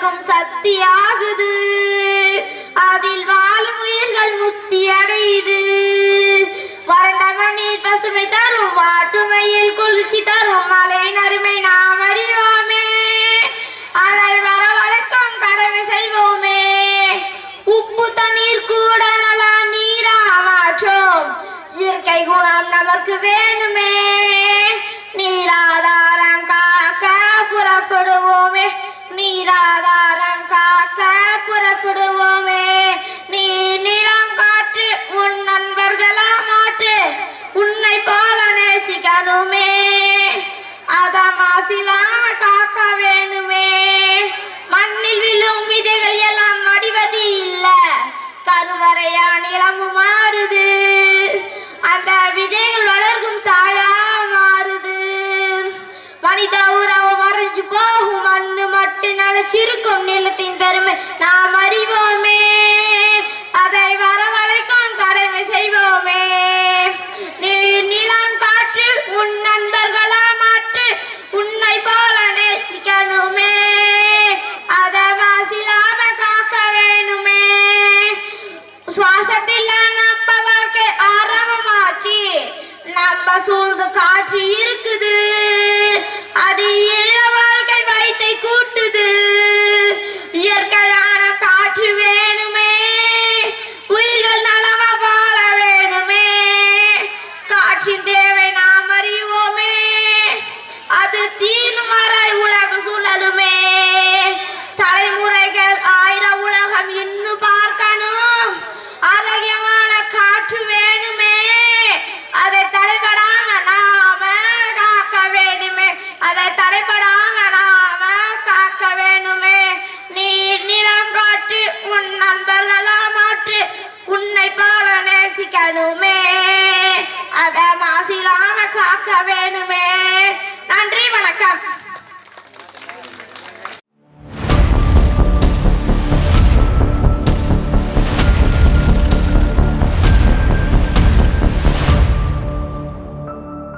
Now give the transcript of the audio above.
சக்தி சக்தியாகுது. அதில் வாழும் உயிர்கள் முக்தி அடையுது வறண்ட மண்ணில் பசுமை தரும் வாட்டுமையில் குளிர்ச்சி தரும் மலை நறுமை நாம் அறிவோமே. அதை வழக்கம் கடமை செய்வோமே. உப்பு தண்ணீர் கூட நல்லா நீரா மாற்றோம். இயற்கை குணம் நமக்கு வேணுமே. அத காக்க வேணுமே. மண்ணில் விழும் விதைகள் எல்லாம் மடிவது இல்ல. கருவறையா நிலமு மாறுது. அந்த விதைகள் வளர்க்கும் தாயா மாறுது. மனித உறவு மறைஞ்சு போகும் மண்ணு மட்டும் நினைச்சிருக்கும் நிலத்தின் பெருமை. நாம் அறிவோம் நம்ம சூழ்ந்து காட்சி இருக்குது. அது இழவா I'm Tá vendo,